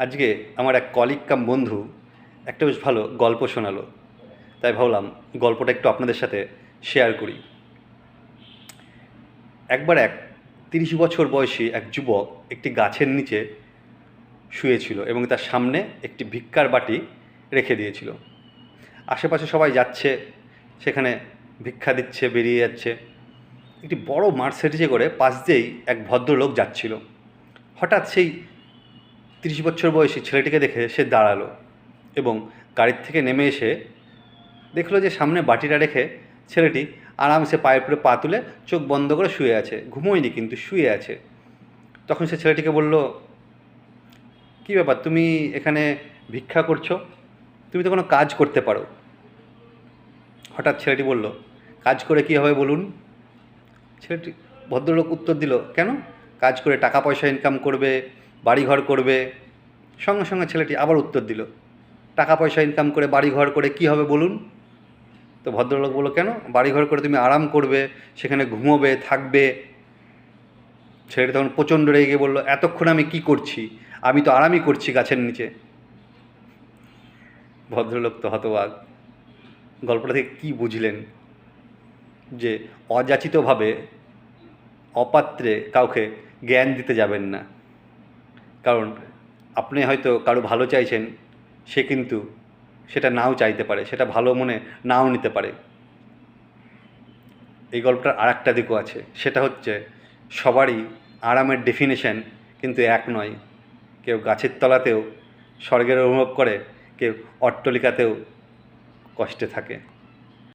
আজকে আমার এক কলিগ কাম বন্ধু একটা বেশ ভালো গল্প শোনালো। তাই ভাবলাম গল্পটা একটু আপনাদের সাথে শেয়ার করি। একবার এক তিরিশ বছর বয়সী এক যুবক একটি গাছের নিচে শুয়েছিল এবং তার সামনে একটি ভিক্ষার বাটি রেখে দিয়েছিল। আশেপাশে সবাই যাচ্ছে, সেখানে ভিক্ষা দিচ্ছে, বেরিয়ে যাচ্ছে। একটি বড় মার্সিডিজে করে পাশ দিয়েই এক ভদ্রলোক যাচ্ছিল। হঠাৎ সেই তিরিশ বছর বয়সী ছেলেটিকে দেখে সে দাঁড়াল এবং গাড়ির থেকে নেমে এসে দেখল যে সামনে বাটিটা রেখে ছেলেটি আরামসে পায়ের উপরে পা তুলে চোখ বন্ধ করে শুয়ে আছে, ঘুমোয়নি কিন্তু শুয়ে আছে। তখন সে ছেলেটিকে বলল, কী ব্যাপার, তুমি এখানে ভিক্ষা করছ? তুমি তো কোনো কাজ করতে পারো। হঠাৎ ছেলেটি বলল, কাজ করে কী হবে বলুন? ছেলেটি ভদ্রলোক উত্তর দিল, কেন? কাজ করে টাকা পয়সা ইনকাম করবে বাড়িঘর করবে। সঙ্গে সঙ্গে ছেলেটি আবার উত্তর দিল, টাকা পয়সা ইনকাম করে বাড়িঘর করে কি হবে বলুন? তো ভদ্রলোক বলল, কেন? বাড়িঘর করে তুমি আরাম করবে, সেখানে ঘুমোবে, থাকবে। ছেলেটি তখন প্রচণ্ড রেগে বলল, এতক্ষণ আমি কি করছি? আমি তো আরামই করছি গাছের নিচে। ভদ্রলোক তো হতবাক। গল্পটা থেকে কী বুঝলেন? যে অযাচিতভাবে অপাত্রে কাউকে জ্ঞান দিতে যাবেন না। কারণ আপনি হয়তো কারও ভালো চাইছেন, সে কিন্তু সেটা নাও চাইতে পারে, সেটা ভালো মনে নাও নিতে পারে। এই গল্পটার আর একটা দিকও আছে, সেটা হচ্ছে সবারই আরামের ডেফিনেশন কিন্তু এক নয়। কেউ গাছের তলাতেও স্বর্গের অনুভব করে, কেউ অট্টলিকাতেও কষ্টে থাকে।